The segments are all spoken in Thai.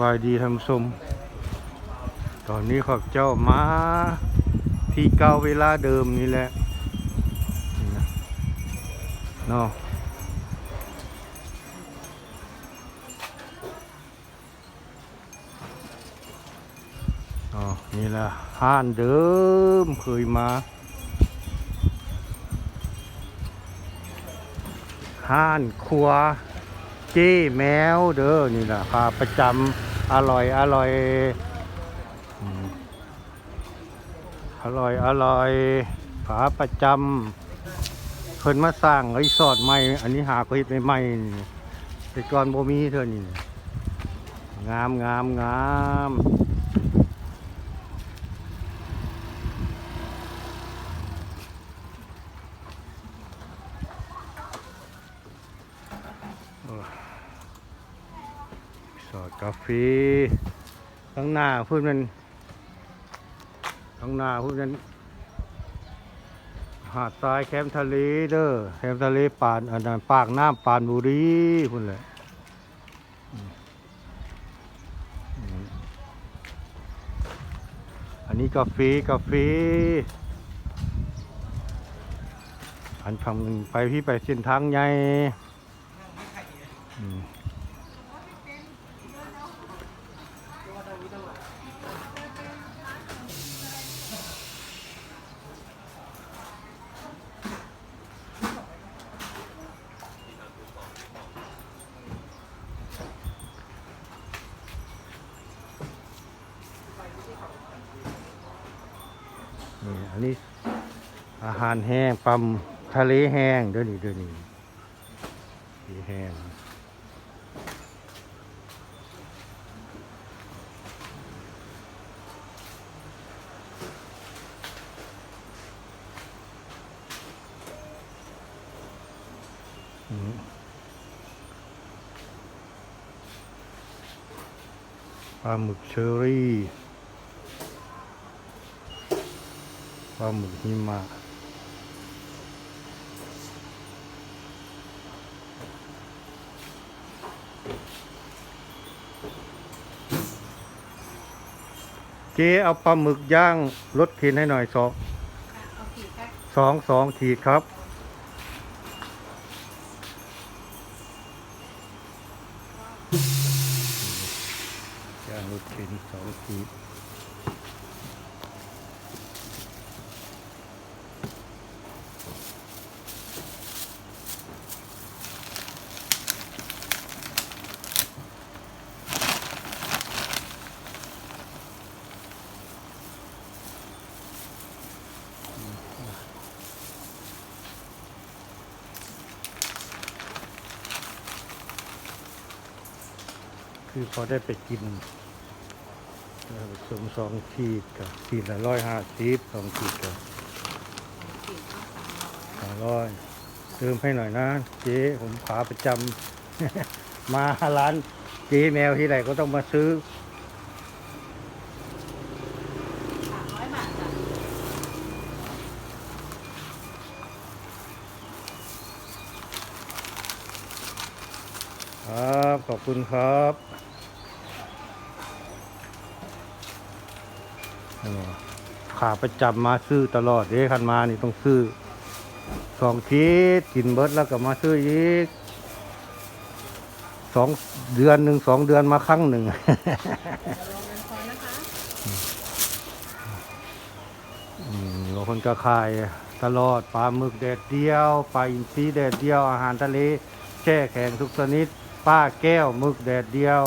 วายดีทำสมตอนนี้ขอบเจ้ามาที่เก่าเวลาเดิมนี่แหละนี่นะเนาะอ๋อ นี่แหละห้านเดิมเคยมาห้านครัว จี้แมวเด้อนี่แหละพาประจำอร่อยอร่อยอร่อยอร่อยผาประจำเพิ่นมาสร้างรีสอร์ทใหม่อันนี้หาก็เฮ็ดใหม่ๆแต่ก่อนบ่มีเท่านี้งามงามงามรีสอร์ท กาแฟข้างหน้าพูดมันข้างหน้าพูดมันหาดทรายแคมทะเลเด้อแคมทะเลปานอันนั้นปากน้ำปานบุรีพุ่นแหละอืมอืมอันนี้กาแฟกาแฟอันทำไปพี่ไปเส้นทางใหญ่อืม นี่อันนี้ อาหารแห้งปลาทะเลแห้งเด้วยวนี่เด้วยวนี่ทะเลแห้งปลาหมึกเชอรี่ปลาหมึกหิมะ เจ๊เอาปลาหมึกย่างรสเค็นให้หน่อยสองเอาขีดแค่สองสองขีดครับ ย่างรสเค็นสองขีด คือพอได้ไปกินเอ่อสมสองขีดกับขีดละร้อยห้าสิบสองขีดกับขีดก็สามร้อยสองร้อยเติมให้หน่อยนะเจ๊ผมขาประจำ มาร้านเจ๊แมวที่ไหนก็ต้องมาซื้อสามร้อยบาทจ้ะครับ ขอบคุณครับ ขาประจำมาซื้อตลอดเด้คันมานี่ต้องซื้อสองขีดกินเบิร์ดแล้วก็มาซื้ออีกสองเดือนหนึ่งสองเดือนมาครั้งหนึ่งเดี๋ยวลงเงินพอนะคะอืมบาคนก็ขายตลอดปลาหมึกแดดเดียวปลาอินทรีแดดเดียวอาหารทะเลแช่แข็งทุกชนิดป้าแก้วหมึกแดดเดียว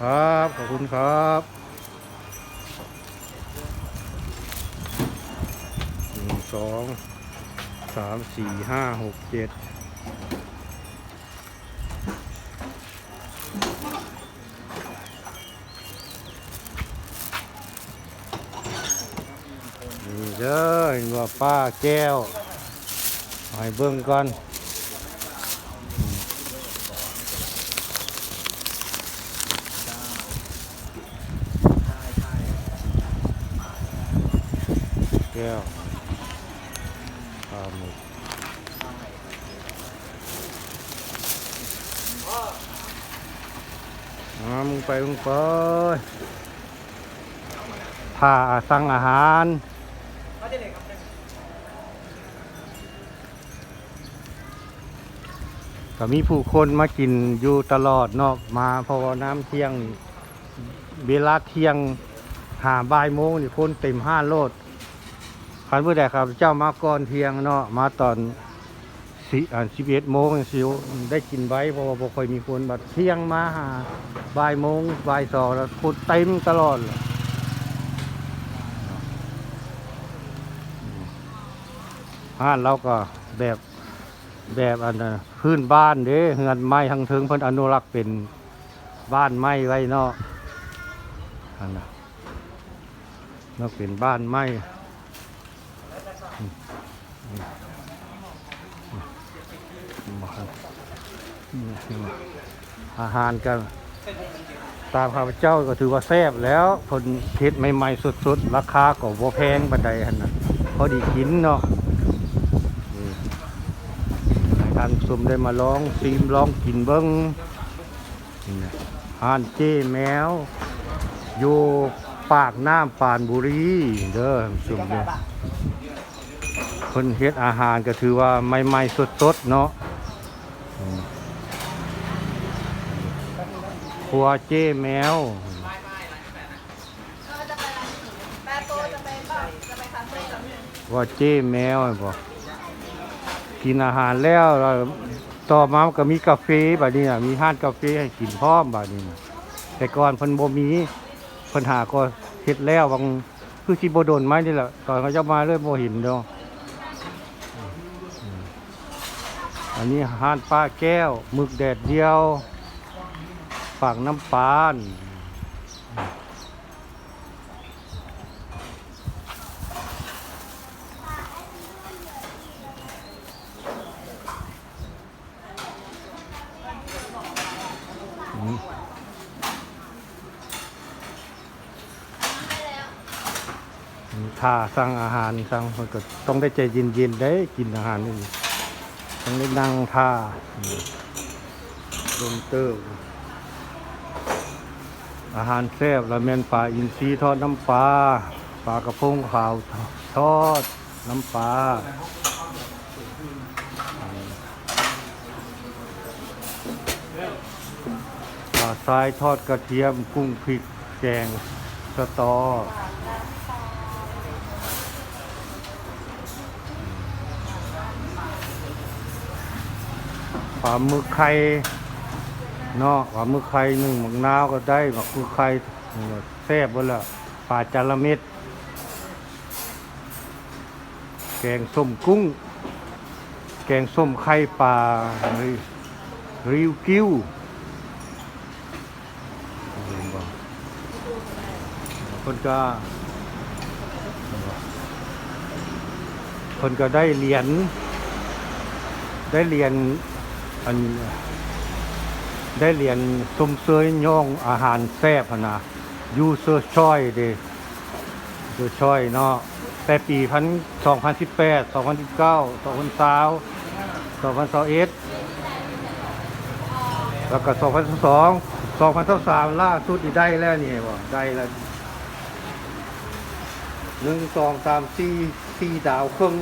ครับ ขอบคุณครับหนึ่งสองสามสี่ห้าหกเจ็ดนี่เด้อเห็นว่าป้าแก้วเอาให้เบิ่งก่อนแก้ ก้วปลาหมึกอ่ามึง ไปมึงไปถ้าสั่งอาหารก็มีผู้คนมากินอยู่ตลอดเนอกมาพราะว่าน้ำเที่ยงเวลาเที่ยงหาบ่ายโมงนี่คนเต็มห้าโลดคันเพื่อใดครับ เจ้ามาก่อนเที่ยงเนาะมาตอน สิอ่าสิบเอ็ดโมงสิวได้กินไว้เพราะว่าบ่ค่อยมีคนบัดเที่ยงมาหาบ่ายโมงบ่ายสองแล้วคนเต็มตลอดเลยห้านเราก็แบบแบบอันน่ะพื้นบ้านเด้เฮือนไม้ทั้งเทิงเพิ่นอนุรักษ์เป็นบ้านไม้ไว้เนาะอันน่ะเนาะเป็นบ้านไม้ อาหารกันตามข้าพเจ้าก็ถือว่าแซ่บแล้วผลเฮ็ดใหม่ๆสดๆ ราคาก็บ่แพงปานใดหั่นนะพอดีกินเนาะท่านผู้ชมได้มาลองซีมลองกินเบิ่งนี่าหารเจ้แมวอยู่ปากน้ำปานบุรีเด้อท่านผู้ชมเด้อเพิ่นเฮ็ดอาหารก็ถือว่าใหม่ๆสดๆเนาะอืมค รัวเจ้แมวแปดตัวจะไปเปล่าจะไปคาเฟ่เหรอว่าเจ้แมวไอ้บอกกินอาหารแล้วเราต่อมาก็มีกาแฟแบัดนี้นะมีห้านกาแฟให้กินพร้อมบัดนี้นะแต่ก่อนเพิ่นบ่มีเพิ่นหาก็เฮ็ดแล้วบางคือสิบ่โดนไม้นี่แหละตอนเขาจะมาเลยบ่เห็นดอกอืมอันนี้ห้านป้าแก้วหมึกแดดเดียว ฝากน้ำปานถ้าสั่งอาหารสั่งมันก็ต้องได้ใจเย็นๆได้กินอาหารนี่ต้องได้นั่งท่าลมเติบ อาหารแซ่บล้วแม่นปลาอินทรีทอดน้ำปลาปลากระพงขาวทอดน้ำปลาปลาทรายทอดกระเทียมกุ้งพริกแกงสตอปลาหมึกไข่ เนาะปลาหมึกไข่หนึ่งหมักนาวก็ได้หมักมึกไข่แซ่บเบละปลาจาระเม็ดแกงส้มกุ้ง แกงส้มไข่ปลาริวกิ้วคนก็คนก็ได้เหรียญได้เหรียญอัน ได้เรียญสมเสยย่องอาหารแซ่บหั้นนะยูเซอร์ชอยเดเซอร์ชอยเนาะแต่ปีพันสองพันสิบแปดสองพันสิบเก้าสองพันสาวสองพันสองเอ็ดแล้วก็สองพันสองสองพันสามล่าสุดนี่ได้แล้วนี่บ่ได้แล้วหนึ่งสองสามสี่สี่ดาวครึ่ง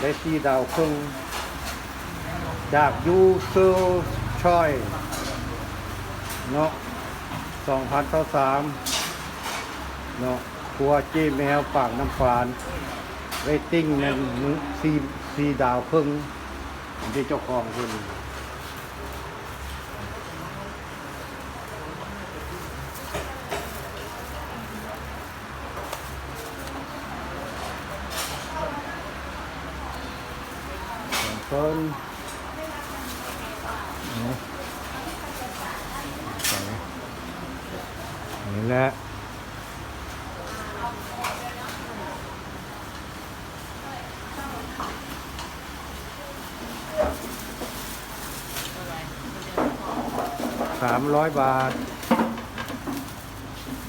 ได้สี่ดาวครึ่งจากยูเซอร์ ชอยเนาะสองพันต่อสามเนาะครัวเจ๊แมวปากน้ำฟานเรตติ้งหนึ่งสี่สี่ดาวครึ่งที่เจ้าของคนต้นนี่ใส่ นี่แหละสามร้อยบาท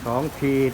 สองขีด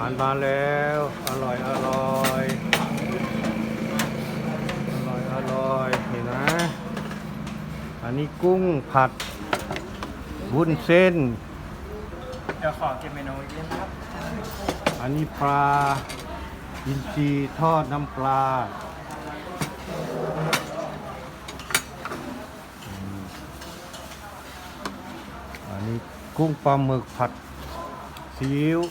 าหารมาแล้ว อร่อยอร่อยอร่อยอร่อยเห็นนะ อันนี้กุ้งผัดวุ้นเส้นเดี๋ยวขอเก็บเมนูอีกนิดครับ อันนี้ปลาอินทรีทอดน้ำปลาอืมอันนี้กุ้งปลาหมึกผัดซีอิ๊ว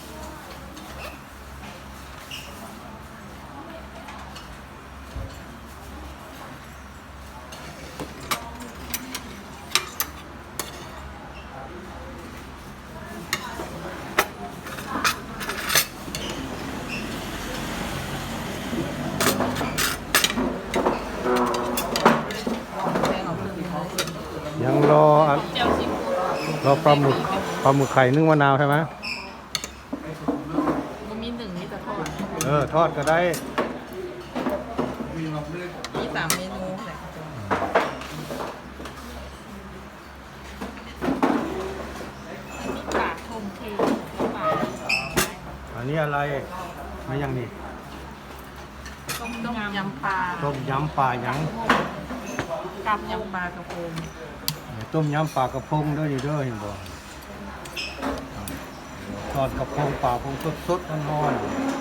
ยัง รออันเจียวซีฟู้ดรอปลาหมึกปลาหมึกไข่นึ่งมะนาวใช่ไหมมันมีหนึ่งนี่จะทอดเออทอดก็ได้มีสามเมนูแต่มีปากทงเทปากอันนี้อะไรไม่ยังนี่ต้มยำปลาต้มยำปลาหยัง กับยำปลากระพง ต้มยำปลากระพงด้อนี่ด้วยเห็นบ่ทอดกระพงปลาพงสดๆร้อนๆ